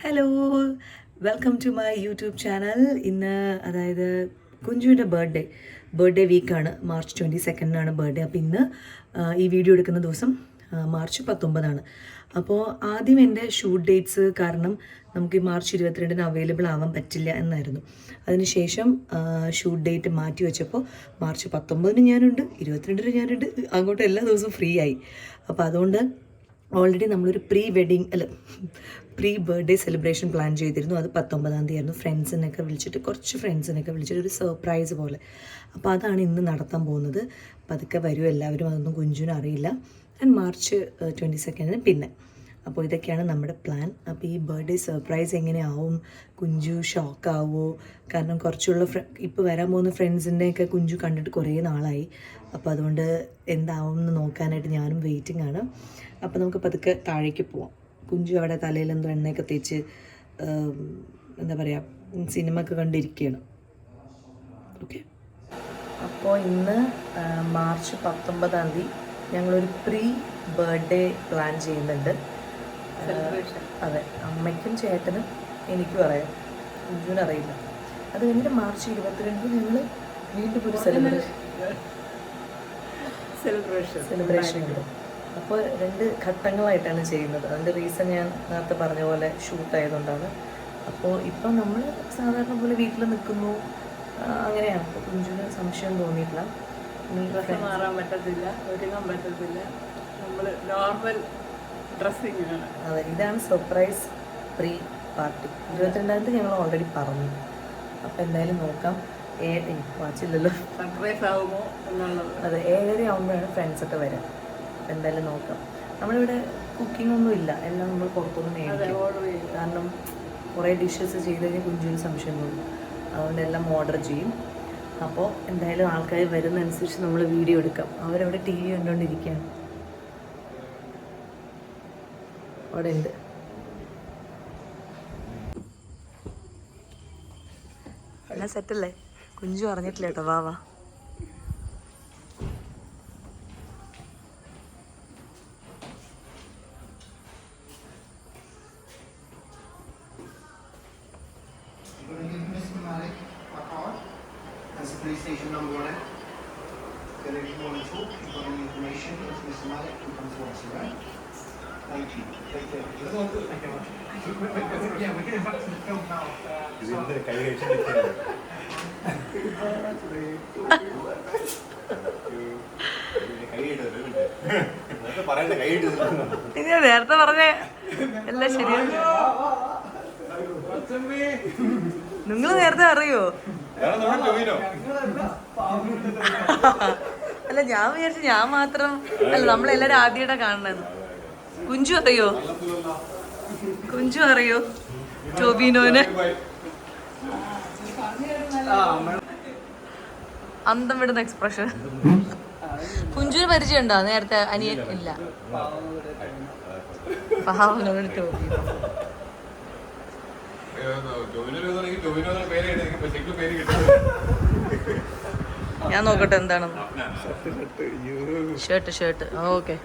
Hello welcome to my YouTube channel ഇന്ന് അതായത് കുഞ്ചുവിന്റെ ബർത്ത്ഡേ ബർത്ത്ഡേ വീക്കാണ് മാർച്ച് ട്വന്റി സെക്കൻഡിനാണ് ബർത്ത്ഡേ അപ്പോൾ ഇന്ന് ഈ വീഡിയോ എടുക്കുന്ന ദിവസം മാർച്ച് പത്തൊമ്പതാണ്. അപ്പോൾ ആദ്യം എന്റെ ഷൂട്ട് ഡേറ്റ്സ് കാരണം നമുക്ക് ഈ മാർച്ച് ഇരുപത്തിരണ്ടിന് അവൈലബിൾ ആവാൻ പറ്റില്ല എന്നായിരുന്നു. അതിനുശേഷം ഷൂട്ട് ഡേറ്റ് മാറ്റി വെച്ചപ്പോൾ മാർച്ച് പത്തൊമ്പതിന് ഞാനുണ്ട് ഇരുപത്തിരണ്ടിന് ഞാനുണ്ട് അങ്ങോട്ട് എല്ലാ ദിവസവും ഫ്രീ ആയി. അപ്പോൾ അതുകൊണ്ട് ഓൾറെഡി നമ്മളൊരു പ്രീ വെഡിങ് അല്ല പ്രീ ബർത്ത്ഡേ സെലിബ്രേഷൻ പ്ലാൻ ചെയ്തിരുന്നു. അത് പത്തൊമ്പതാം തീയതി ആയിരുന്നു. ഫ്രണ്ട്സിനൊക്കെ വിളിച്ചിട്ട് കുറച്ച് ഫ്രണ്ട്സിനൊക്കെ വിളിച്ചിട്ട് ഒരു സർപ്രൈസ് പോലെ. അപ്പോൾ അതാണ് ഇന്ന് നടത്താൻ പോകുന്നത്. പതുക്കെ വരും. എല്ലാവരും അതൊന്നും കുഞ്ചുവിനും അറിയില്ല. ആൻഡ് മാർച്ച് ട്വന്റി സെക്കൻഡിന് പിന്നെ. അപ്പോൾ ഇതൊക്കെയാണ് നമ്മുടെ പ്ലാൻ അപ്പോൾ ഈ ബർത്ത്ഡേ സർപ്രൈസ് എങ്ങനെയാവും? കുഞ്ചു ഷോക്കാവോ കാരണം കുറച്ചുള്ള ഫ്ര ഇപ്പോൾ വരാൻ പോകുന്ന ഫ്രണ്ട്സിന്റെയൊക്കെ കുഞ്ചു കണ്ടിട്ട് കുറേ നാളായി. അപ്പോൾ അതുകൊണ്ട് എന്താവും എന്ന് നോക്കാനായിട്ട് ഞാനും വെയിറ്റിംഗ് ആണ്. അപ്പോൾ നമുക്ക് പതുക്കെ താഴേക്ക് പോവാം. കുഞ്ചു അവിടെ തലയിൽ എന്തോ എണ്ണയൊക്കെ തേച്ച് എന്താ പറയുക സിനിമ ഒക്കെ കണ്ടിരിക്കുകയാണ്. ഓക്കെ അപ്പോൾ ഇന്ന് മാർച്ച് പത്തൊമ്പതാം തീയതി ഞങ്ങളൊരു പ്രീ ബർത്ത്ഡേ പ്ലാൻ ചെയ്യുന്നുണ്ട്. അതെ അമ്മയ്ക്കും ചേട്ടനും എനിക്കും അറിയാം. കുഞ്ചുവിനും അറിയില്ല. അത് കഴിഞ്ഞിട്ട് മാർച്ച് ഇരുപത്തിരണ്ടിന് ഞങ്ങൾ വീണ്ടും ഒരു സെലിബ്രേഷൻ സെലിബ്രേഷൻ സെലിബ്രേഷൻ ഉണ്ട് അപ്പോൾ രണ്ട് ഘട്ടങ്ങളായിട്ടാണ് ചെയ്യുന്നത്. അതിന്റെ റീസൺ ഞാൻ നേരത്തെ പറഞ്ഞ പോലെ ഷൂട്ട് ആയതുകൊണ്ടാണ്. അപ്പോൾ ഇപ്പം നമ്മൾ സാധാരണ പോലെ വീട്ടിൽ നിൽക്കുന്നു. അങ്ങനെയാണ്. അപ്പോൾ കുഞ്ചുവിന് സംശയം തോന്നിയിട്ടില്ല. മാറാൻ പറ്റത്തില്ല ഒരുങ്ങാൻ പറ്റത്തില്ല. നമ്മൾ നോർമൽ ഡ്രസ്സിങ് ആണ് അതെ ഇതാണ് സർപ്രൈസ് പ്രീ പാർട്ടി ഇരുപത്തിരണ്ടാം തീയതി ഞങ്ങൾ ഓൾറെഡി പറഞ്ഞു. അപ്പം എന്തായാലും നോക്കാം. ഏഴ് വാച്ചില്ലല്ലോ സർപ്രൈസ് ആകുമോ എന്നുള്ളത്. അതെ ഏഴര ആകുമ്പോഴാണ് ഫ്രണ്ട്സൊക്കെ വരാം. എന്തായാലും നോക്കാം. നമ്മളിവിടെ കുക്കിംഗ് ഒന്നും ഇല്ല. എല്ലാം നമ്മൾ പുറത്തുനിന്ന് മേടിക്കും. കാരണം കുറേ ഡിഷസ് ചെയ്ത് കഴിഞ്ഞാൽ കുഞ്ചിന് സംശയം തോന്നും അതുകൊണ്ട് എല്ലാം ഓർഡർ ചെയ്യും. അപ്പോൾ എന്തായാലും ആൾക്കാർ വരുന്നതനുസരിച്ച് നമ്മൾ വീഡിയോ എടുക്കാം. അവരവിടെ ടി വി കണ്ടുകൊണ്ടിരിക്കുകയാണ്. അവിടെ ഉണ്ട്. എല്ലാം സെറ്റല്ലേ കുഞ്ചു അറിഞ്ഞിട്ടില്ല കേട്ടോ വാ വാ You're going to give Mr. Malik a card. That's the police station number one. eh? Then if you want to talk, you've got any information, it's Mr. Malik who comes to us, all right? Thank you. Take care. Thank you much. Yeah, we're getting back to the film now. Uh, കൈ ഇട്ടത് നേരത്തെ പറഞ്ഞ എല്ലാം ശരിയാണ് നിങ്ങൾ നേരത്തെ അറിയോ അല്ല ഞാൻ വിചാരിച്ചു ഞാൻ മാത്രം അല്ല നമ്മളെല്ലാരും ആദ്യമായിട്ടാ കാണണെന്ന് കുഞ്ചു അറിയോ? കുഞ്ചു അറിയോ? ടോബിനോന് അന്തം വിടുന്ന എക്സ്പ്രഷൻ കുഞ്ചുവിന് പരിചയമുണ്ടോ? നേരത്തെ അനിയൻ ഇല്ല. പാവനോട് ടോബിനോ ഞാൻ നോക്കട്ടെ എന്താണെന്ന് ഷർട്ട് ഷർട്ട് ഓക്കെ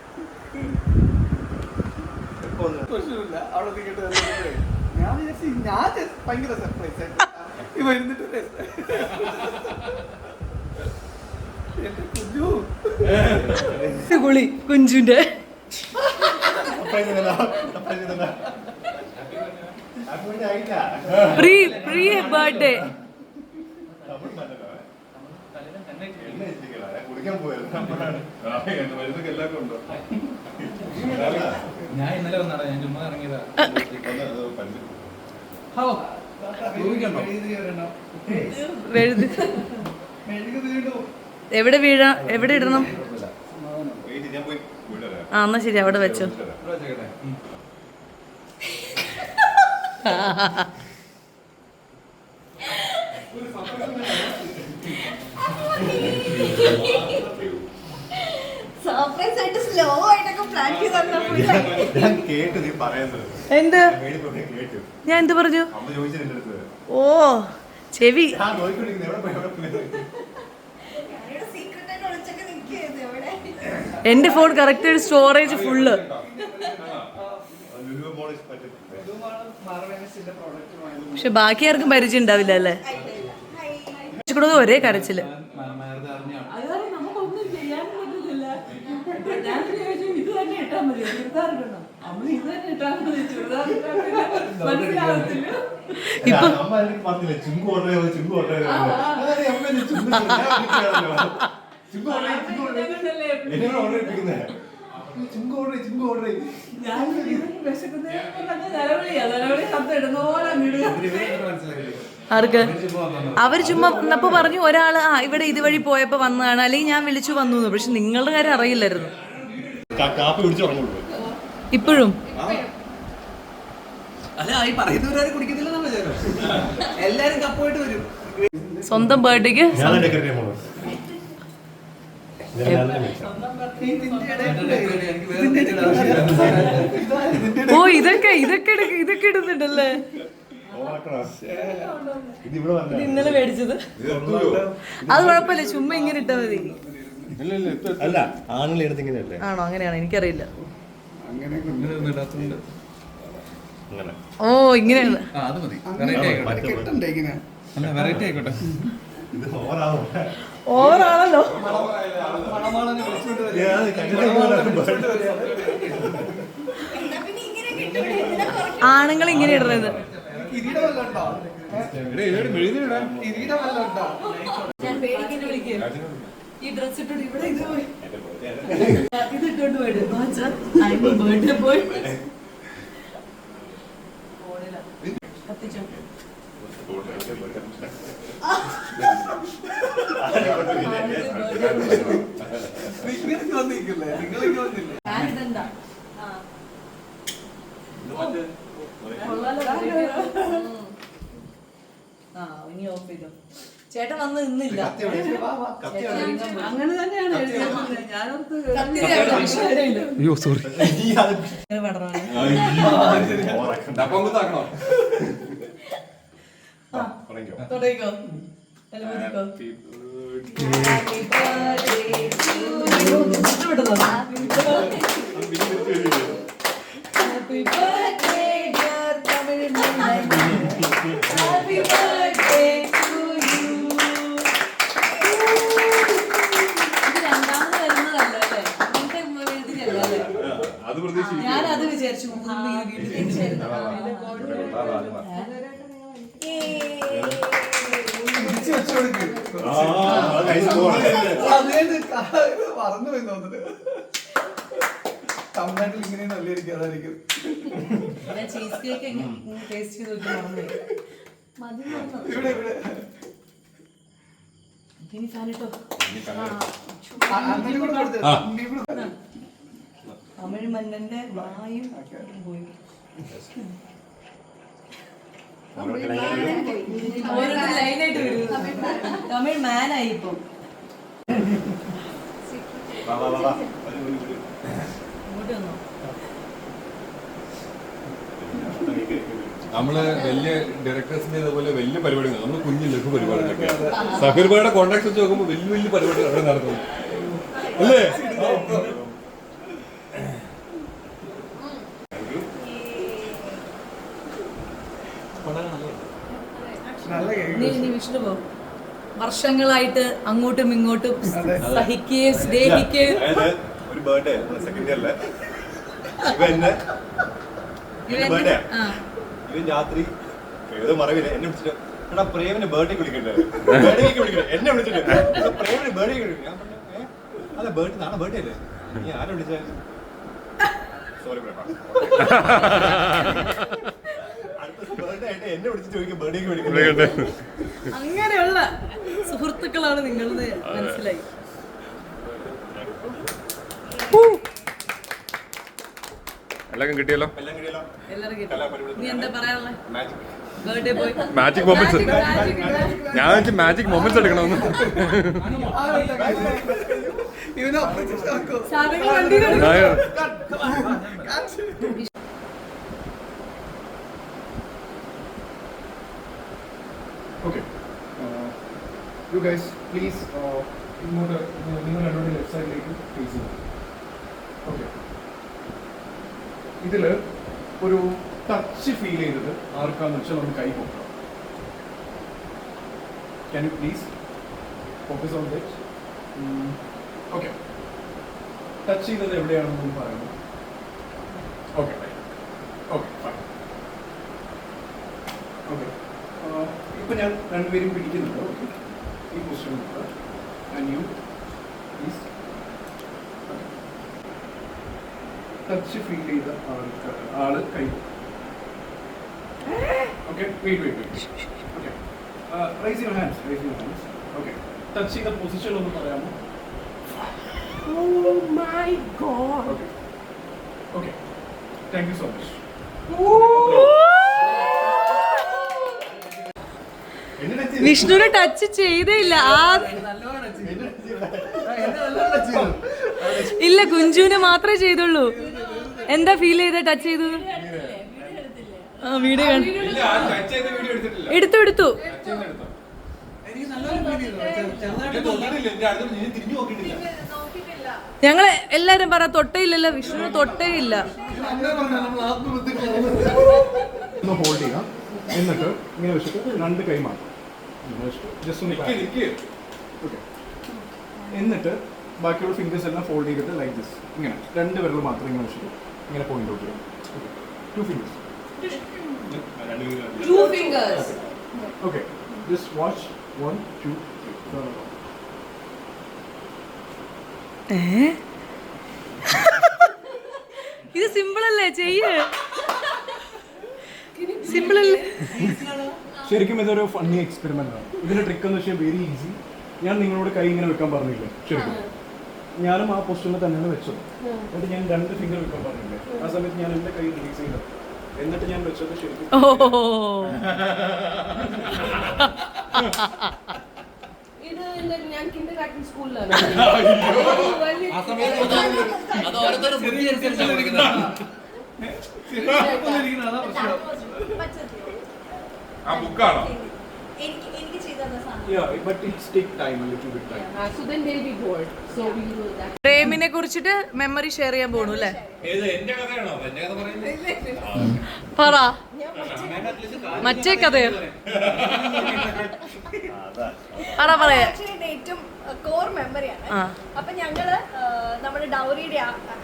കുളി കുഞ്ചുന്റെ. Pre pre birthday. ഞാൻ ഇന്നലെ വന്നാടാ ഞാൻ ചുമ്മാ ഇറങ്ങിയതാ. എവിടെ വീഴാ? എവിടെ ഇടണം? ആ എന്നാ ശരി അവിടെ വെച്ചോ ഇവിടെ വെച്ചേക്കട്ടെ ഉം. സർപ്രൈസ് ആയിട്ട് സ്ലോ ആയിട്ടൊക്കെ പ്ലാൻ ചെയ്ത് തന്നപ്പോൾ ഞാൻ കേട്ടു നീ പറയുന്നത് എന്ത് ഞാൻ മേളിൽ കേട്ടു ഞാൻ എന്ത് പറഞ്ഞു ഓ ചെവി എന്റെ ഫോൺ കറക്റ്റ് സ്റ്റോറേജ് ഫുള്ള് പക്ഷെ ബാക്കി ആർക്കും പരിചയം ഉണ്ടാവില്ല അല്ലേ? കൂടെ ഒരേ കരച്ചിൽ. ഇപ്പൊ ചുങ്ക് ചുങ്ക് ഓർഡർ ചുങ്ക് ഓർഡർ ഞാൻ. ആർക്ക്? അവർ ചുമ്മാ വന്നപ്പോ പറഞ്ഞു ഒരാൾ ആ ഇവിടെ ഇതുവഴി പോയപ്പോ വന്നതാണ് അല്ലെങ്കിൽ ഞാൻ വിളിച്ചു വന്നു. പക്ഷെ നിങ്ങളുടെ കാര്യം അറിയില്ലായിരുന്നു. ഇപ്പോഴും. സ്വന്തം ഈ ഓ ഇതൊക്കെ ഇതൊക്കെ ഇതൊക്കെ ഇടുന്നുണ്ടല്ലേ? ഇന്നലെ മേടിച്ചത്. അത് കുഴപ്പമില്ല ചുമ്മാ ഇങ്ങനെ ഇട്ടാ മതി. അല്ല ആണുങ്ങൾ എടുത്ത് ഇങ്ങനെയല്ലേ? ആണോ? അങ്ങനെയാണ്? എനിക്കറിയില്ല. ഇങ്ങനെ ഒന്നും അങ്ങനെ. ഓ ഇങ്ങനെയാണ്. ആ അത് മതി. വെറൈറ്റി ആയിക്കോട്ടെ. ഇത് ഓവറാവും? ഓവറാണല്ലോ? ആണുങ്ങൾ ഇങ്ങനെ വിളിക്കും ഈ ഡ്രസ് ഇട്ടോണ്ട് ഇവിടെ ഇത് പോയി ഇത് ഇട്ടോണ്ട് പോയിട്ട് പോയി കത്തിച്ചോ നിങ്ങൾക്ക് വന്നിരിക്കില്ലേ നിങ്ങൾക്ക് വന്നില്ലേ ഞാനിടണ്ട ആ ഇനി ഓഫ് ചെയ്തോ ചേട്ടൻ വന്ന് നിന്നില്ല അങ്ങനെ തന്നെയാണ് ഞാനോർത്ത് സോറി birthday to you. ഇത് രണ്ടാമത് വരുന്നതല്ല അല്ലേ? അങ്ങനത്തെ ഇതിലല്ല അല്ലേ? അത് പ്രതീക്ഷിക്കും ഞാനത് വിചാരിച്ചു ഇങ്ങനെ വീട്ടിൽ തിരിച്ചു മറന്നു പോയി തോന്നുന്നു തമിഴ്നാട്ടിൽ ഇങ്ങനെ നല്ലായിരിക്കും അതായിരിക്കും ചീസ് കേക്ക് ടേസ്റ്റ് ചെയ്ത് നോക്കി മറന്നുപോയി. മതി മറന്നു. ഇവിടെ ഇവിടെ ഇനി കൊടുത്തേ. തമിഴ് മന്നന്റെ വായും പോയി തമിഴ് മാനായി ഇപ്പം. നമ്മൾ വലിയ ഡയറക്ടേഴ്സിന്റെ ഇതുപോലെ വലിയ പരിപാടികൾ നമ്മൾ കുഞ്ഞു ലഘു പരിപാടികളൊക്കെ. സഹർബയുടെ കോണ്ടാക്ട് വെച്ച് നോക്കുമ്പോൾ വലിയ വലിയ പരിപാടികൾ അവിടെ നടക്കുന്നു അല്ലേ നല്ല കേക്ക് നീ നീ വിഷ്ണു പോ വർഷങ്ങളായിട്ട് അങ്ങോട്ടും ഇങ്ങോട്ടും സഹിക്കുകയും സ്നേഹിക്കുകയും ഒരു ബർത്ത്ഡേ സെക്കൻഡ് ഇയറിലെ ബർത്ത്ഡേ ഇവൻ രാത്രി ഏതോ മറവില്ല എന്നെ വിളിച്ചിട്ട് എടാ പ്രേമിന് ബർത്ത്ഡേ വിളിക്കണ്ടേ? ബർത്ത്ഡേക്ക് വിളിക്കണ്ടേ? എന്നെ വിളിച്ചിട്ട്. "എടാ, പ്രേമിന് ബർത്ത്ഡേ വിളിക്കണ്ടേ? ഞാൻ പറഞ്ഞു "ഏ? അതെ ബർത്ത്ഡേ നാളെ ബർത്ത്ഡേ അല്ലേ? നീ ആരെ വിളിച്ചേ? സോറി ബർത്ത്ഡേ ആയിട്ട് എന്നെ വിളിച്ചിട്ട് ചോദിക്കും ബർത്ത്ഡേക്ക് വിളിക്കണ്ടേ അങ്ങനെയുള്ള സുഹൃത്തുക്കളാണ് നിങ്ങളത് മനസ്സിലായി. എല്ലാം കിട്ടിയല്ലോ? മാജിക് മൊമെന്റ്സ് ഞാൻ വെച്ച് മാജിക് മൊമെന്റ്സ് എടുക്കണമെന്ന്. ഇവനെ അപ്രത്യക്ഷ ആക്കോ സാധനങ്ങൾ വണ്ടിയിൽ ആ, ഓക്കെ യു ഗൈസ് പ്ലീസ് ഇങ്ങോട്ട് നിങ്ങൾ രണ്ടോടെ ലെഫ്റ്റ് സൈഡിലേക്ക് ഫേസ് ചെയ്യും ഓക്കെ ഇതിൽ ഒരു ടച്ച് ഫീൽ ചെയ്തത് ആർക്കാന്ന് വെച്ചാൽ നമുക്ക് കൈ പൊക്കാം. Can you please focus on that okay touch ചെയ്തത് എവിടെയാണെന്ന് പറയുന്നു ഓക്കെ ഓക്കെ ഫൈൻ ഓക്കെ ഇപ്പം ഞാൻ രണ്ടുപേരും പിടിക്കുന്നുണ്ട്. ഓക്കെ ഈ position and you please touch feel ചെയ്ത ആൾക്ക് ആൾ കൈ. Okay wait wait wait okay raise your hands raise your hands okay touch ചെയ്ത പൊസിഷൻ ഒന്ന് പറയാമോ? My okay thank you so much എന്നെ touch ചെയ്തു. വിഷ്ണുവിനെ ടച്ച് ചെയ്തേയില്ല. ചെയ്തു. ആ. ഇല്ല കുഞ്ചുവിനെ മാത്രമേ ചെയ്തുള്ളൂ. എന്താ ഫീൽ ചെയ്ത? ടച്ച് ചെയ്തു. ആ വീഡിയോ എടുത്തു എടുത്തു. ഞങ്ങൾ എല്ലാരും പറ തൊട്ടയില്ലല്ലോ വിഷ്ണു തൊട്ടയില്ല. ഹോൾഡ് ചെയ്യാം. എന്നിട്ട് ഇങ്ങനെ വെച്ചിട്ട് രണ്ട് കൈ മാത്രം എന്നിട്ട് ബാക്കിയുള്ള ഫിംഗേഴ്സ് എല്ലാം ഫോൾഡ് ചെയ്തിട്ട് ലൈക്ക് ദിസ് ഇങ്ങനെ. രണ്ട് വിരൽ മാത്രം ഇങ്ങനെ വെച്ചിട്ട് ഇങ്ങനെ പോയിന്റ് ഔട്ട് ചെയ്യാം. Two fingers two fingers okay just watch one two ഇത് സിമ്പിൾ അല്ലേ? ചെയ്യ്. സിമ്പിൾ അല്ലേ? ശരിക്കും ഇതൊരു ഫണ്ണി എക്സ്പെരിമെന്റ് ആണ് ഇതിന്റെ ട്രിക്ക് എന്ന് വെച്ചാൽ വെരി ഈസി ഞാൻ നിങ്ങളോട് കൈ ഇങ്ങനെ വെക്കാൻ പറഞ്ഞില്ലേ ശരിക്കും ഞാനും ആ പൊസിഷനിൽ തന്നെയാണ് വെച്ചത് എന്നിട്ട് ഞാൻ രണ്ട് ഫിംഗർ വെക്കാൻ പറഞ്ഞില്ലേ ആ സമയത്ത് ഞാൻ എന്റെ കൈ റിലീസ് ചെയ്തു എന്നിട്ട് ഞാൻ വെച്ചത് ശരിക്കും ഓ ഇത് ഞാൻ കിൻഡർ ഗാർഡൻ സ്കൂളിലാണ് അത് ആ ബുക്കാണോ? എനിക്ക് എനിക്ക് ചെയ്തു തന്ന സാധനം. Yeah, but it's take time, a little bit time. So then they'll be bored. So we will do പ്രേമിനെ കുറിച്ചിട്ട് മെമ്മറി ഷെയർ ചെയ്യാൻ പോണു അല്ലേ? പറ. മറ്റേ കഥയോ? പറ പറയാ. ഏറ്റവും കോർ മെമ്മറിയാണ്. അപ്പൊ ഞങ്ങൾ നമ്മുടെ ഡൗറിയുടെ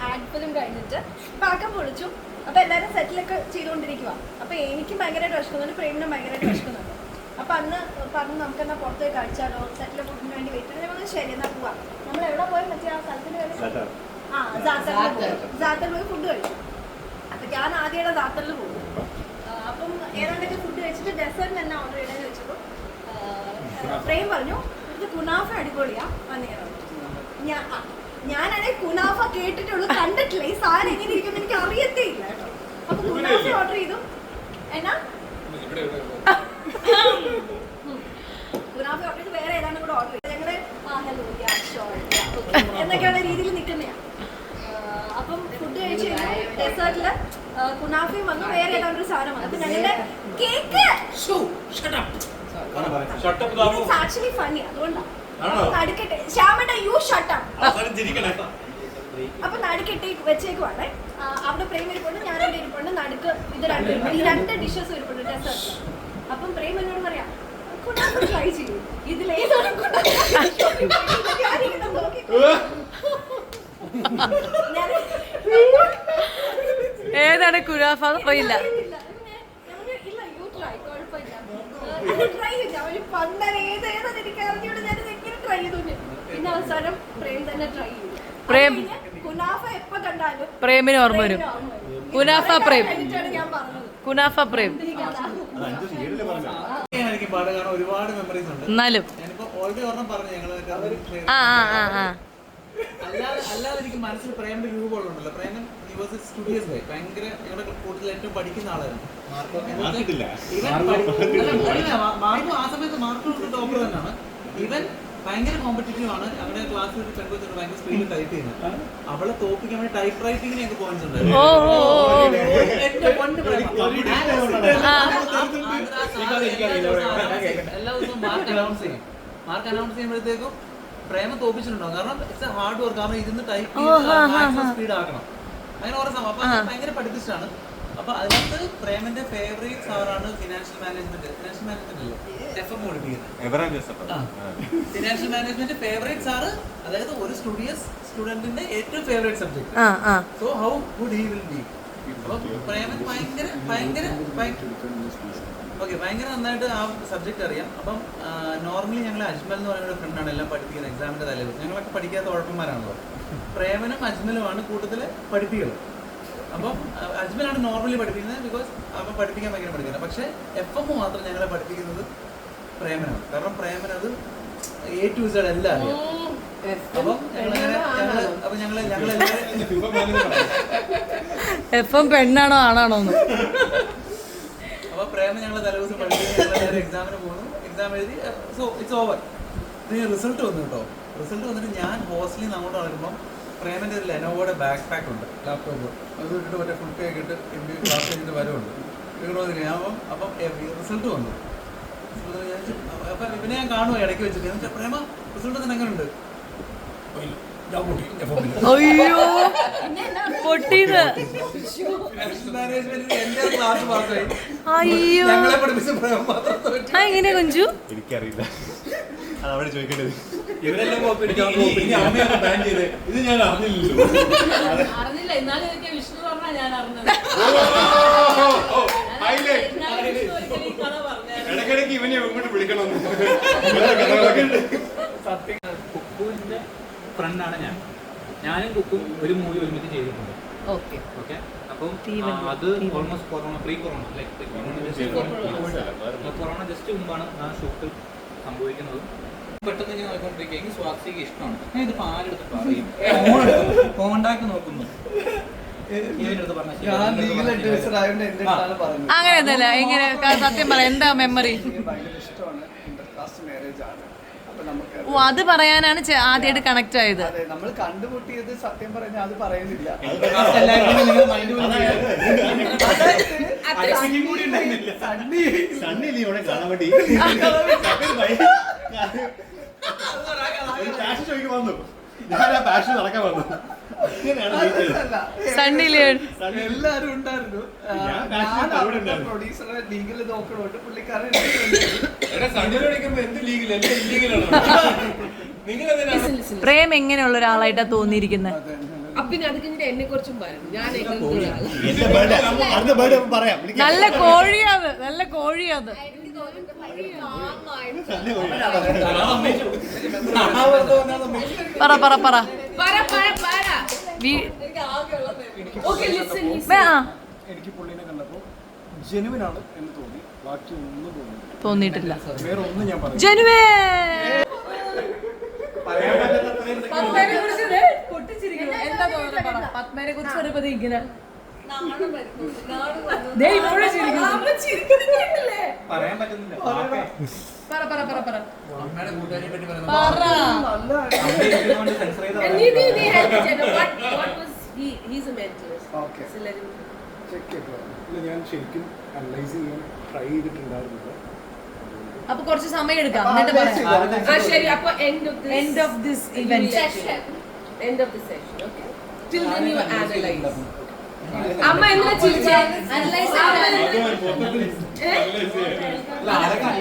ആഡ് ഫിലിം കഴിഞ്ഞിട്ട് പാക്കം പൊളിച്ചു. അപ്പൊ എല്ലാരും സെറ്റിലൊക്കെ ചെയ്തുകൊണ്ടിരിക്കുക അപ്പൊ എനിക്ക് ഭയങ്കരമായിട്ട് വിഷക്കുന്നുണ്ട് പ്രേമിനും ഭയങ്കരമായിട്ട് വിഷക്കുന്നുണ്ട് അപ്പൊ അന്ന് പറഞ്ഞു നമുക്ക് എന്നാ പുറത്തേക്ക് കഴിച്ചാലോ സെറ്റിലെ ഫുഡിന് വേണ്ടി വെയിറ്റ് നമ്മൾ ശരി എന്നാ പോവാ. നമ്മൾ എവിടെ പോയാൽ മറ്റേ ആ സ്ഥലത്തിന് വേണ്ടി ആ ജാത്തറിൽ പോയി ജാത്തറിൽ പോയി ഫുഡ് കഴിച്ചു. അപ്പൊ ഞാൻ ആദ്യമായിട്ട് ജാത്തറിൽ പോകും അപ്പം ഏതാണ്ടൊക്കെ ഫുഡ് കഴിച്ചിട്ട് ഡെസേർട്ടിന് എന്നാ ഓർഡർ ചെയ്യണമെന്ന് വെച്ചപ്പോൾ പ്രേം പറഞ്ഞു ഇത് കുനാഫ അടിപൊളിയാ. വന്നിങ്ങനെ ഞാൻ ആ, ഞാനാണെ കുനാഫ കേട്ടിട്ടുള്ളൂ കണ്ടിട്ടില്ല. ഈ സാധനം എങ്ങനെ ഇരിക്കും എനിക്ക് അറിയത്തേ ഇല്ല കേട്ടോ. അപ്പൊ കുനാഫ ഓർഡർ ചെയ്തു. എന്നാ? ഇവിടെ ഇവിടെ കുനാഫ ഓർഡർ ചെയ്ത് വേറെ ഏതാണ്ട് കൂടെ ഓർഡർ ചെയ്തു. ഞങ്ങൾ എന്നൊക്കെയുള്ള രീതിയിൽ നിൽക്കുന്നയാ. അപ്പം ഫുഡ് കഴിച്ച് ഡെസേർട്ടിൽ കുനാഫയും വന്നു. വേറെ ഏതാണ്ട് ഒരു സാധനം വന്നു. അപ്പൊ ഞങ്ങളുടെ കേക്ക് ആക്ച്വലി ഫണ്ണി അതുകൊണ്ടാണ്? നടുക്കട്ടെ. ശ്യാമേട്ട യു ഷട്ടം അപ്പൊ നടുക്കെട്ടി വെച്ചേക്കുവാണ്. അവിടെ പ്രേം ഇരിപ്പുണ്ട് ഞാൻ അവിടെ ഇരിപ്പുണ്ട് നടുക്ക് ഇത് രണ്ട് ഈ രണ്ട് ഡിഷസ് ഇരിപ്പുണ്ട് ഡെസേർട്ട് അപ്പം പ്രേം എന്നോട് പറയാം ട്രൈ ചെയ്യൂ. ഇതിലേതാണ് ഞാനിങ്ങനെ നോക്കി ഏതാണ് കുരാഫ? അറിയില്ല ഇല്ല ഇല്ല യു ഞാൻ. പിന്നെ അവസാനം പ്രേം തന്നെ ട്രൈ ചെയ്തു. പ്രേം. കുനാഫ എപ്പോ കണ്ടാലും പ്രേമിന് ഓർമ്മ വരും. കുനാഫ പ്രേം. കുനാഫ പ്രേം. അഞ്ച് സീരിയൽ പറഞ്ഞു എനിക്ക് പാട് കാരണം ഒരുപാട് മെമ്മറീസ് ഉണ്ട് എന്നാലും ആ ആ ആ ആ. അല്ലാതെ അല്ലാതെ എനിക്ക് മനസ്സിൽ പ്രേമിന്റെ രൂപമുള്ളതുണ്ടല്ലോ പ്രേമൻ യുവസ് സ്റ്റുഡിയസ് ബൈ ഭയങ്കര ഞങ്ങളുടെ കൂട്ടത്തിൽ ഏറ്റവും പഠിക്കുന്ന ആളായിരുന്നു. മാർക്കോ ആ സമയത്ത് മാർക്കോ ടോപ്പർ തന്നെയാണ്. ഇവൻ ഭയങ്കര കോമ്പറ്റീറ്റീവ് ആണ് അവിടെ ക്ലാസ്സിൽ ഒരു പെൺകുട്ടി ഭയങ്കര സ്പീഡിൽ ടൈപ്പ് ചെയ്യുന്നത് അവളെ തോപ്പിക്കാൻ വേണ്ടി ടൈപ്പ് റൈറ്റിംഗിന് ഞങ്ങൾക്ക് പോയിന്റ്സ് ഉണ്ടായിരുന്നു. എല്ലാ ദിവസവും മാർക്ക് അനൗൺസ് ചെയ്യും മാർക്ക് അനൗൺസ് ചെയ്യുമ്പോഴത്തേക്കും പ്രേമ തോപ്പിച്ചിട്ടുണ്ടാവും കാരണം ഇറ്റ്സ് ഹാർഡ് വർക്ക് കാരണം ഇരുന്ന് ടൈപ്പ് ഹാ. സ്പീഡ് ആക്കണം അങ്ങനെ ഓരോ സംഭവം അപ്പൊ ഭയങ്കര പഠിപ്പിച്ചിട്ടാണ് അപ്പൊ അതിനകത്ത് പ്രേമന്റെ ഫേവറേറ്റ് സാറാണ് ഫിനാൻഷ്യൽ മാനേജ്മെന്റ് ഫിനാൻഷ്യൽ മാനേജ്മെന്റ് അല്ലേ എവറാം Joseph financial management favourite sir അതായത് ഒരു സ്റ്റുഡിയസ് സ്റ്റുഡന്റിന്റെ ഏറ്റവും favourite subject so how good he will be അപ്പൊ പ്രേമൻ ഭയങ്കര ഭയങ്കര ഓക്കെ ഭയങ്കര നന്നായിട്ട് ആ സബ്ജക്ട് അറിയാം. അപ്പം നോർമലി ഞങ്ങൾ അജ്മൽ എന്ന് പറയുന്ന ഒരു ഫ്രണ്ടാണ് എല്ലാം പഠിപ്പിക്കുന്നത് എക്സാമിന്റെ തലേദിവസം ഞങ്ങളൊക്കെ പഠിക്കാത്ത ഉഴപ്പന്മാരാണല്ലോ. പ്രേമനും അജ്മലുമാണ് കൂട്ടത്തിൽ പഠിപ്പിക്കുന്നത് അപ്പം അജ്മലാണ് നോർമലി പഠിപ്പിക്കുന്നത് ബിക്കോസ് അപ്പം പഠിപ്പിക്കാൻ ഭയങ്കര പഠിക്കുന്നത് പക്ഷേ എഫ് എം മാത്രം ഞങ്ങളെ പഠിപ്പിക്കുന്നത് പ്രേമനാണ്. കാരണം പ്രേമൻ അത് എ ടു സെഡ് എല്ലാം അറിയാം. അപ്പം ഞങ്ങളങ്ങനെ ഞങ്ങൾ അപ്പൊ ഞങ്ങൾ ഞങ്ങളെല്ലാവരും എഫ് എം പെണ്ണാണോ ആണാണോ അപ്പൊ പ്രേമ ഞങ്ങൾ തലേദിവസം പഠിക്കുന്നു എക്സാമിന് പോകുന്നു. എക്സാം എഴുതി സോ ഇറ്റ്സ് ഓവർ ഇനി റിസൾട്ട് വന്നു കേട്ടോ. റിസൾട്ട് വന്നിട്ട് ഞാൻ ഹോസ്റ്റലിൽ നിന്ന് അങ്ങോട്ട് നടക്കുമ്പോൾ പ്രേമന്റെ ഒരു ലെനോവോയുടെ ബാക്ക് പാക്ക് ഉണ്ട്. ലാപ്ടോപ്പ് അത് ഇട്ടിട്ട് മറ്റേ ഫുൾ പേ ഒക്കെ ഇട്ട് എനിക്ക് ക്ലാസ് കഴിഞ്ഞിട്ട് വന്നില്ല? ഞാൻ അപ്പം അപ്പം റിസൾട്ട് വന്നു. അപ്പൊ- ഇവനെ ഞാൻ കാണുമോ ഇടയ്ക്ക് വെച്ചിട്ട് ഞാൻ പ്രേമ റിസൾട്ട് തന്നെ എങ്ങനെയുണ്ട് അയ്യോ പാസ്സായി അയ്യോ എങ്ങനെയാ കുഞ്ചു എനിക്കറിയില്ല അത് അവിടെ ചോദിക്കേണ്ടത് ഇവരെല്ലാം ഇത് ഞാൻ അറിഞ്ഞില്ലല്ലോ അറിഞ്ഞില്ല എന്നാലും വിഷ്ണു പറഞ്ഞാ ഞാൻ അറിഞ്ഞത് highlight. എന്നാലും വിഷ്ണു ഒരിക്കലും ഈ കഥ പറഞ്ഞായിരുന്നു ഇടയ്ക്കിടയ്ക്ക് ഇവനെ ഇങ്ങോട്ട് വിളിക്കണം. കുക്കുവിന്റെ ഫ്രണ്ടാണ് ഞാൻ. ഞാനും കുക്കും ഒരു മൂവി ഒരുമിച്ച് ചെയ്തിട്ടുണ്ട്. ഓക്കെ. ഓക്കെ? അപ്പം അത് almost corona pre corona like corona just corona just മുമ്പാണ് ആ ഷൂട്ട് സംഭവിക്കുന്നത്. പെട്ടെന്ന് ഞാൻ നോക്കിക്കൊണ്ടിരിക്കുകയെങ്കിൽ സ്വാക്സിക്ക് ഇഷ്ടമാണ്. ഞാൻ ഇത് പാലെടുത്ത് പറയും? കോണ്ടാക്ട് നോക്കുന്നു. അങ്ങനെയൊന്നുമല്ല എങ്ങനെ സത്യം പറ എന്താ മെമ്മറി ഓ അത് പറയാനാണ് ആദ്യമായിട്ട് കണക്ട് ആയത്. അതെ നമ്മൾ കണ്ടുമുട്ടിയത് സത്യം പറഞ്ഞാൽ അത് പറയുന്നില്ല. ഞാൻ ആ പാഷൻ നടക്കാൻ വന്നു. എല്ലാരും ഉണ്ടായിരുന്നു. പ്രൊഡ്യൂസറെ ലീഗിൽ നോക്കണോണ്ട് പുള്ളിക്കാരൻ പ്രേം എങ്ങനെയുള്ള ഒരാളായിട്ടാ തോന്നിയിരിക്കുന്നത് നല്ല കോഴിയാത് നല്ല കോഴിയാത്. പറ പറ പറ. പറ, പറ, പറ. വീ- എനിക്ക് പുള്ളിനെ കണ്ടപ്പോൾ ജനുവിനാണ് എന്ന് തോന്നി. ബാക്കി ഒന്നും തോന്നി തോന്നിയിട്ടില്ല. വേറെ ഒന്നും ഞാൻ പറഞ്ഞു ജനുവേ പത്മേനെ കുറിച്ച് ദേ പൊട്ടിച്ചിരിക്കുന്നു. എന്താ തോന്നുന്നത് പറ പത്മേനെ കുറിച്ച് പറയുമ്പോ ഇങ്ങനെ? പറയാൻ പറ്റുന്നില്ല. പറ പറ പറ പറ. അമ്മയുടെ പറ്റി. ഓക്കെ. ഞാൻ ശരിക്കും അനലൈസ് ചെയ്യാൻ ട്രൈ ചെയ്തിട്ടുണ്ടായിരുന്നില്ല. അപ്പൊ കുറച്ച് സമയം എടുക്കാം. എന്നിട്ട് പറയാം. ആ, ശരി. അപ്പൊ end of this event end of this session session. Till then you analyze. അമ്മ എന്താ ചിരിച്ചേ? Analyze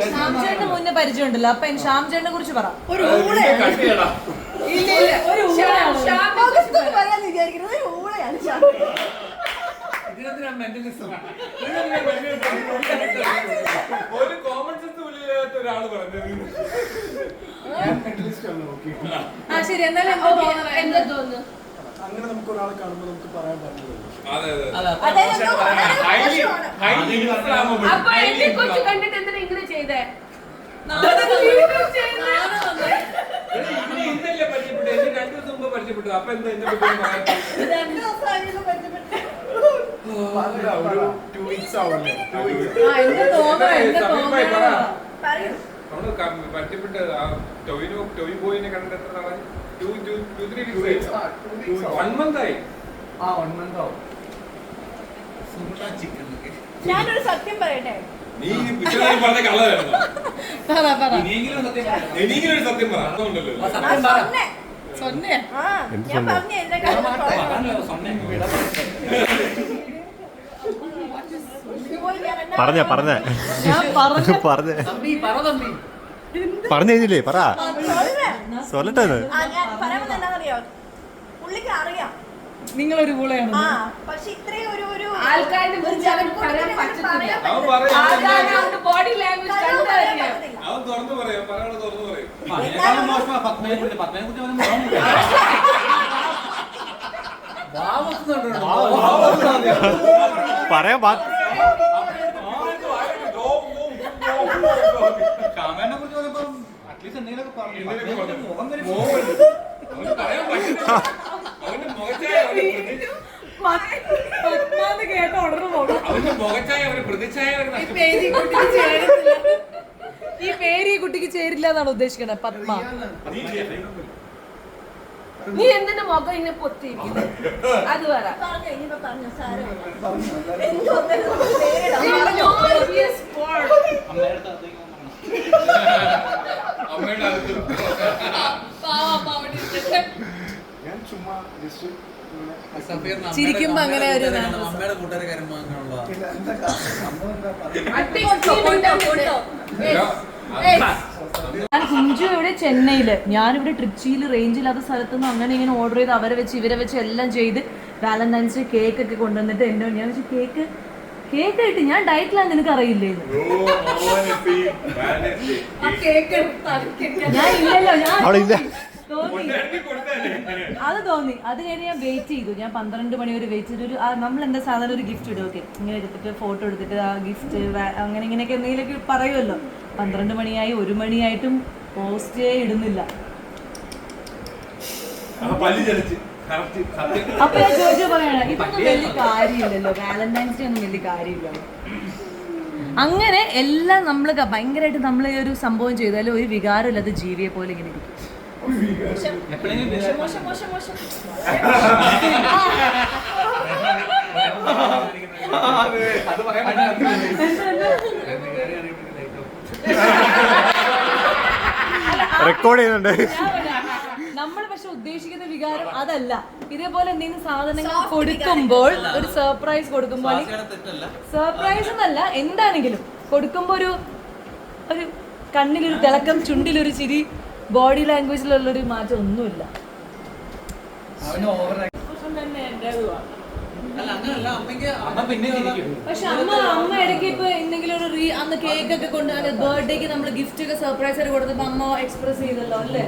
ശ്യാംചേട്ടന് മുന്നേ പരിചയമുണ്ടല്ലോ. അപ്പൊ ശ്യാംചേട്ടനെ കുറിച്ച് പറ ഒരു ഇല്ല, ഇല്ല. ഒരു ശ്യാം- ഊളയാണ്. ശ്യാം ഓഗസ്റ്റ് പറയാൻ വിചാരിക്കുന്നത് ഒരു ഊളയാണ് ശ്യാം. ഒരു കോമൺ സെൻസ് ഉള്ളിലാത്ത ഒരാൾ പറഞ്ഞത് ഞാൻ മെന്റലിസ്റ്റ് ആണ് ഓക്കെ ആ ശരി എന്നാലും എന്താ Okay, തോന്നുന്നത്? എന്താ തോന്നുന്നു അങ്ങനെ നമുക്ക് ഒരാളെ കാണുമ്പോൾ നമുക്ക് പറയാൻ പറ്റില്ല കണ്ടിട്ട് ഇങ്ങനെ ചെയ്തേ? പരിചയപ്പെട്ടു. അപ്പൊ എന്താ എന്നെ പറ്റി പരിചയപ്പെട്ട്. അല്ല, ഒരു ടു വീക്സ് ആവില്ലേ ടു എന്താ എന്താ പറ. ടൊവിനോ ടൊവി ബോയിനെ കണ്ടിട്ട് എത്ര നാളായി two two two three weeks one month ആയി. ആ വൺ മന്ത് ആവും. ഞാനൊരു സത്യം പറയട്ടെ? നീ ഈ പറഞ്ഞ കള്ളായിരുന്നു പറ പറ. ഇനിയെങ്കിലും സത്യം പറയണം. എനിക്കിലും ഒരു സത്യം പറ. അതുകൊണ്ടല്ലോ ഞാൻ സൊന്നെ. സൊന്നെ. ആ, ഞാൻ പറഞ്ഞ എന്റെ കാര്യം പറഞ്ഞല്ലോ, പറഞ്ഞ പറഞ്ഞ. പറഞ്ഞ തമ്പി പറ എന്താണെന്നറിയോ? പുള്ളിക്ക് അറിയാം നിങ്ങളൊരു പൂളയാണ് ആ പക്ഷെ ഇത്രയും ഒരു ഒരു ആൾക്കാരുടെ മുന്നിൽ ഒരു അവൻ പറയാൻ ജനക്കൂട്ടത്തിന് പറ്റത്തില്ല. പറയാൻ അവൻ പറ്റില്ല. പറയും. ആൾക്കാരുടെ ബോഡി ലാംഗ്വേജ് കാരണം പറയാൻ കണ്ടറിയാം പറ്റത്തില്ല. അവൻ തുറന്നു പറയാം പറയാനുള്ള തുറന്നു പറയും അതിനേക്കാളും മോശമാ പത്മയെ കുറിച്ച് പത്മയെ കുറിച്ച് അവന് മോഹമില്ല. പറയാൻ പാ ഷാമേനെ കേട്ട ഉടനെ പോകും അവന്റെ മുഖച്ചായ അവന്റെ പ്രതിച്ഛായ അവന് ഈ നഷ്ടപ്പെട്ടു. പേര് ഈ കുട്ടിക്ക് ചേരുന്നില്ല ഈ പേര് ഈ കുട്ടിക്ക് ചേരില്ല എന്നാണ് ഉദ്ദേശിക്കുന്നത് പത്മ. നീ എന്തിന്റെ മുഖം ഇങ്ങനെ പൊത്തിയിരിക്കുന്നത് അത് പറ. ഇനിയിപ്പോ സാരമില്ല. എന്ത് അടുത്ത് പറഞ്ഞു. അമ്മയുടെ ഞാൻ ചുമ്മാ ജസ്റ്റ് ചിരിക്കുമ്പോ അങ്ങനെ ഒരു അമ്മയുടെ കൂട്ടുകാരെ കാര്യം അങ്ങനെയുള്ള. ഞാൻ കുഞ്ചു ഇവിടെ ചെന്നൈയിൽ. ഞാനിവിടെ ട്രിച്ചിയിൽ റേഞ്ചില്ലാത്ത സ്ഥലത്തുനിന്ന് അങ്ങനെ ഇങ്ങനെ ഓർഡർ ചെയ്ത് അവരെ വെച്ച് ഇവരെ വെച്ച് എല്ലാം ചെയ്ത് വാലന്റൈൻസ് ഡേ കേക്ക് ഒക്കെ കൊണ്ടുവന്നിട്ട് എന്നോട് ഞാൻ വെച്ച് കേക്ക് കേക്ക് ആയിട്ട് ഞാൻ ഡയറ്റിലാണ് നിനക്ക് അറിയില്ലേ ഞാൻ ഇല്ലല്ലോ ഞാൻ? അത് തോന്നി. അത് കഴിഞ്ഞ് ഞാൻ വെയിറ്റ് ചെയ്തു. ഞാൻ പന്ത്രണ്ട് മണി വരെ വെയിറ്റ് ചെയ്തു. ഒരു നമ്മൾ എന്താ സാധാരണ ഒരു ഗിഫ്റ്റ് ഇടും. ഓക്കെ. ഇങ്ങനെ എടുത്തിട്ട് ഫോട്ടോ എടുത്തിട്ട് ആ ഗിഫ്റ്റ് അങ്ങനെ ഇങ്ങനെയൊക്കെ എന്തെങ്കിലുമൊക്കെ പറയുമല്ലോ. പന്ത്രണ്ട് മണിയായി ഒരു മണിയായിട്ടും പോസ്റ്റേ ഇടുന്നില്ല. അപ്പൊ ഞാൻ ചോദിച്ചു പറയണ ഇതൊന്നും വലിയ കാര്യമില്ലല്ലോ. വാലന്റൈൻസ് ഡേ ഒന്നും വലിയ കാര്യമില്ലല്ലോ. അങ്ങനെ എല്ലാം നമ്മൾ ഭയങ്കരമായിട്ട് നമ്മൾ ഈ ഒരു സംഭവം ചെയ്താലും ഒരു വികാരമില്ലാത്ത ജീവിയെ പോലെ ഇങ്ങനെ ഇരിക്കും. എപ്പോഴെങ്കിലും വിചാരിച്ചു മോശം മോശം മോശം അത് പറയാൻ പറ്റില്ല. റെക്കോർഡ് ചെയ്യുന്നുണ്ട് പക്ഷെ ഉദ്ദേശിക്കുന്ന വികാരം അതല്ല. ഇതേപോലെ എന്തെങ്കിലും സാധനങ്ങൾ കൊടുക്കുമ്പോൾ ഒരു സർപ്രൈസ് കൊടുക്കുമ്പോൾ സർപ്രൈസ് എന്നല്ല എന്താണെങ്കിലും കൊടുക്കുമ്പോൾ ഒരു ഒരു കണ്ണിലൊരു തിളക്കം ചുണ്ടിലൊരു ചിരി ബോഡി ലാംഗ്വേജിലുള്ളൊരു മാറ്റം ഒന്നുമില്ല. ഓവർ പിന്നെ ഇരിക്കും പക്ഷെ അമ്മ അമ്മ ഇടയ്ക്ക് ഇപ്പൊ എന്തെങ്കിലും ഒരു റീ അന്ന് കേക്ക് ഒക്കെ കൊണ്ട് ബർത്ത്ഡേക്ക് നമ്മൾ ഗിഫ്റ്റ് ഒക്കെ സർപ്രൈസ് ആയിട്ട് കൊടുത്തപ്പോ അമ്മ എക്സ്പ്രസ് ചെയ്തല്ലോ അല്ലേ?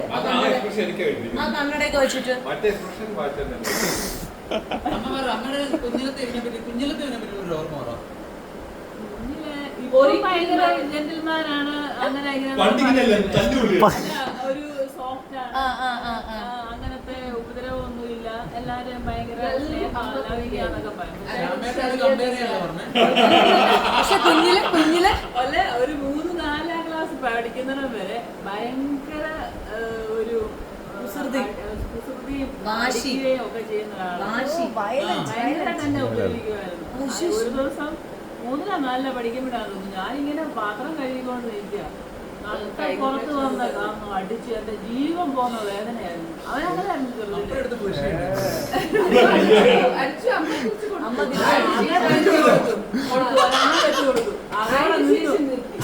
ആ കണ്ണടയൊക്കെ വെച്ചിട്ട്. ഒരു ഭയങ്കര ജെന്റിൽമാനാണ് അങ്ങനെ ഒരു സോഫ്റ്റ് ആണ്. ഭയങ്കര പക്ഷെ കുഞ്ഞിൽ കുഞ്ഞിൽ അല്ല ഒരു മൂന്ന് നാലാം ക്ലാസ് പഠിക്കുന്നതിന് വരെ ഭയങ്കര ഒരു കുസൃതിയും ഒക്കെ ചെയ്യുന്ന ഒരാളാണ്. ഭയങ്കര തന്നെ ഒരു ദിവസം മൂന്നിലാ നാലിലാ പഠിക്കുമ്പോഴാണ് തോന്നുന്നു. ഞാനിങ്ങനെ പാത്രം കഴുകിക്കൊണ്ട് നിൽക്കുക പുറത്ത് വന്ന കാണുന്നു അടിച്ച് എന്റെ ജീവൻ പോകുന്ന വേദനയായിരുന്നു.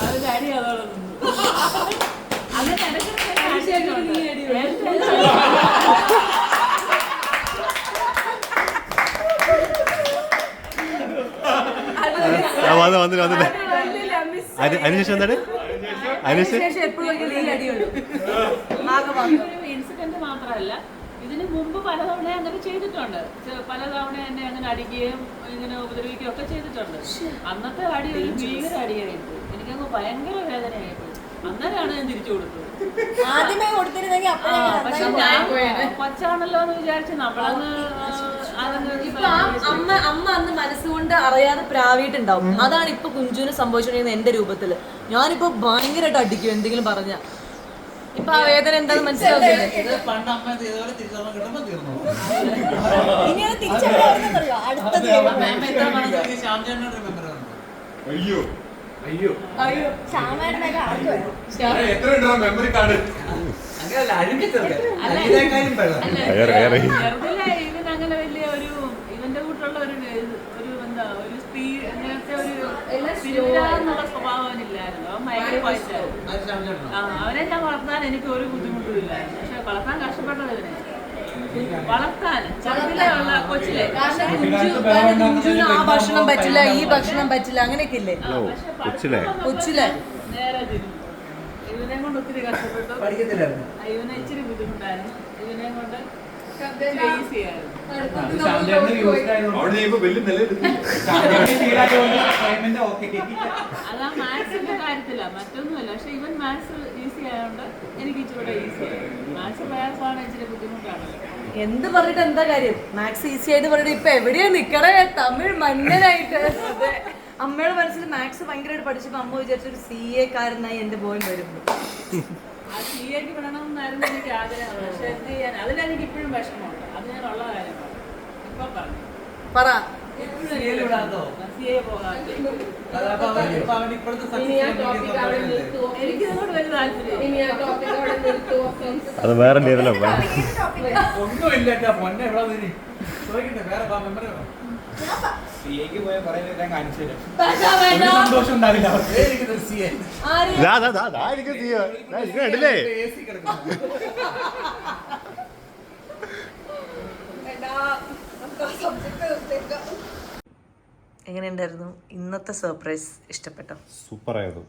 അവന്റെ അടി അതോടെ നിന്നു. അങ്ങനെ വന്നില്ല വന്നില്ല. അതിനുശേഷം എന്താണ്? അതിനുശേഷം ശേഷം എപ്പോഴും ഈ അടിയുള്ളൂ. ഇൻസിഡന്റ് മാത്രമല്ല. ഇതിന് മുമ്പ് പലതവണ അങ്ങനെ ചെയ്തിട്ടുണ്ട്. പലതവണ എന്നെ അങ്ങനെ അടിക്കുകയും ഇങ്ങനെ ഉപദ്രവിക്കുകയും ഒക്കെ ചെയ്തിട്ടുണ്ട്. അന്നത്തെ അടി ഒരു ഭീകര അടിയായിപ്പോയി. എനിക്കങ്ങ് ഭയങ്കര വേദനയായിപ്പോയി. അന്നേരമാണ് ഞാൻ തിരിച്ചു കൊടുത്തത്. ആദ്യമേ കൊടുത്തിരുന്നെങ്കിൽ പക്ഷെ ഞാൻ കൊച്ചാണല്ലോ എന്ന് വിചാരിച്ച് നമ്മളങ്ങ് ഇപ്പൊ അമ്മ അമ്മ അന്ന് മനസ്സുകൊണ്ട് അറിയാതെ പ്രാവിയിട്ടുണ്ടാവും. അതാണ് ഇപ്പൊ കുഞ്ചുവിന് സംഭവിച്ചുകൊണ്ടിരിക്കുന്നത് എന്റെ രൂപത്തിൽ. ഞാനിപ്പോ ഭയങ്കരമായിട്ട് അടിക്കും എന്തെങ്കിലും പറഞ്ഞ. ഇപ്പൊ ആ വേദന എന്താന്ന് മനസ്സിലാവുന്നില്ല. അയ്യോ അയ്യോ. അയ്യോ എത്ര മെമ്മറി കാർഡ് അങ്ങനെയല്ല അഴുക്കി തീർക്കാൻ അതിനേക്കാളും വെള്ളം ഏറെ ഏറെ ചെറുതിലെ ഇവൻ അങ്ങനെ വലിയ ഒരു ഇവന്റെ കൂട്ടുള്ള ഒരു ഒരു എന്താ ഒരു സ്പീഡ് അങ്ങനത്തെ ഒരു തരാന്നുള്ള സ്വഭാവം അവനില്ലായിരുന്നു. അവൻ ഭയങ്കര പൈസയായിരുന്നു ആ അവനെ വളർത്താൻ എനിക്ക് ഒരു ബുദ്ധിമുട്ടും ഇല്ലായിരുന്നു പക്ഷെ വളർത്താൻ കഷ്ടപ്പെട്ടത് ഇവനെ. വളർത്താൻ. ചെറുതിലേ ഉള്ള കൊച്ചിലെ. കാരണം കുഞ്ചു കാരണം കുഞ്ചുവിന് ആ ഭക്ഷണം പറ്റില്ല ഈ ഭക്ഷണം പറ്റില്ല അങ്ങനെയൊക്കെ ഇല്ലേ? ആ, പക്ഷെ പഠിത്തം കൊച്ചിലെ. നേരെ തിരിഞ്ഞു. ഇവനെ കൊണ്ട് ഒത്തിരി കഷ്ടപ്പെട്ടു. പഠിക്കത്തില്ലായിരുന്നു. ആ, ഇവനെ ഇച്ചിരി ബുദ്ധിമുട്ടായിരുന്നു. ഇവനെ കൊണ്ട് ഈസി ആയിരുന്നു അവിടെ ചെയ്യുമ്പോ വലിയ നിലയിലെത്തി. അതാ മാത്സിന്റെ കാര്യത്തില. മറ്റൊന്നുമല്ല. പക്ഷെ ഇവൻ മാത്സ് ഈസി ആയതുകൊണ്ട് എനിക്ക് ഇച്ചിരി ഈസി ആയിരുന്നു മാത്സ് പ്രയാസമാണ് ഇച്ചിരി ബുദ്ധിമുട്ടാണ്. എന്ത് പറഞ്ഞിട്ട് എന്താ കാര്യം? മാത്സ് ഈസി ആയിട്ട് പറഞ്ഞിട്ട് ഇപ്പൊ എവിടെയാ നിക്കണേ? തമിഴ് മന്നനായിട്ട് അമ്മയുടെ മനസ്സിൽ മാത്സ് ഭയങ്കരമായിട്ട് പഠിച്ചപ്പോ അമ്മ വിചാരിച്ചൊരു സി എ കാരനായി എന്റെ മോൻ വരും ആ സി എക്ക് വിടണമെന്നായിരുന്നു എനിക്ക് ആഗ്രഹം. പക്ഷെ എന്ത് ചെയ്യാൻ? അതിലെനിക്ക് ഇപ്പോഴും വിഷമമുണ്ട്. പറ. അത് വേറെ ലെവലാണ് ഒന്നുമില്ല പൊന്നെ എവിടെ വേറെ എങ്ങനെയുണ്ടായിരുന്നു ഇന്നത്തെ സർപ്രൈസ് ഇഷ്ടപ്പെട്ടോ? സൂപ്പറായിരുന്നു.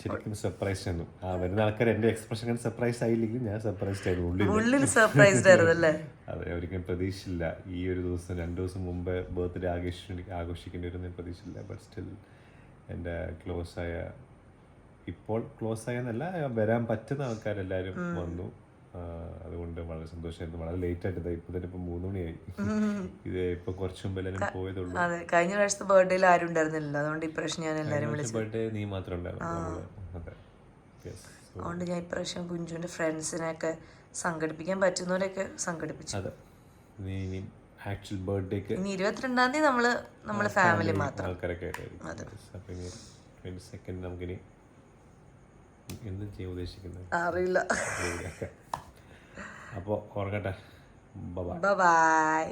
ശരിക്കും സർപ്രൈസ് ആയിരുന്നു. ആ വരുന്ന ആൾക്കാർ എന്റെ എക്സ്പ്രഷൻ കണ്ട് സർപ്രൈസ് ആയില്ലെങ്കിൽ ഞാൻ സർപ്രൈസ് ആയിരുന്നു. ഉള്ളിൽ ഉള്ളിൽ സർപ്രൈസ്ഡ് ആയിരുന്നു അല്ലേ? അതെ ഒരിക്കലും പ്രതീക്ഷയില്ല. ഈ ഒരു ദിവസം രണ്ട് ദിവസം മുമ്പ് ബർത്ത്ഡേ ആഘോഷി ആഘോഷിക്കേണ്ടി വരുന്ന പ്രതീക്ഷയില്ല. ബട്ട് സ്റ്റിൽ എന്റെ ക്ലോസ് ആയ ഇപ്പോൾ ക്ലോസ് ആയെന്നല്ല വരാൻ പറ്റുന്ന ആൾക്കാരെല്ലാവരും വന്നു. അതുകൊണ്ട് വളരെ സന്തോഷമായിരുന്നു വളരെ ലേറ്റ് ആയിട്ട് ഇപ്പൊ തന്നെ ഇപ്പൊ മൂന്ന് മണിയായി. ഇത് ഇപ്പൊ കുറച്ച് മുമ്പ് എല്ലാവരും പോയതുള്ളൂ. അതെ കഴിഞ്ഞ പ്രാവശ്യത്തെ ബർത്ത്ഡേയിൽ ആരും ഉണ്ടായിരുന്നില്ല അതുകൊണ്ട് ഇപ്രാവശ്യം ഞാൻ എല്ലാവരും വിളിച്ചു ബർത്ത്ഡേ നീ മാത്രം ഉണ്ടായിരുന്നു. അതെ. അതുകൊണ്ട് ഞാൻ ഇപ്രാവശ്യം കുഞ്ചുവിന്റെ ഫ്രണ്ട്സിനെയൊക്കെ സംഘടിപ്പിക്കാൻ പറ്റുന്നവരെയൊക്കെ സംഘടിപ്പിച്ചു. അതെ. നീ ആക്ച്വൽ ബർത്ത്ഡേക്ക് ഇനി ഇരുപത്തിരണ്ടാം തീയതി നമ്മൾ നമ്മളെ ഫാമിലി മാത്രം. ആൾക്കാരൊക്കെ ട്വന്റി സെക്കൻഡ് നമുക്കിനി എന്ത് ചെയ്യാൻ ഉദ്ദേശിക്കുന്നത്? അറിയില്ല. അപ്പോൾ ഓർക്കട്ടെ. ബൈ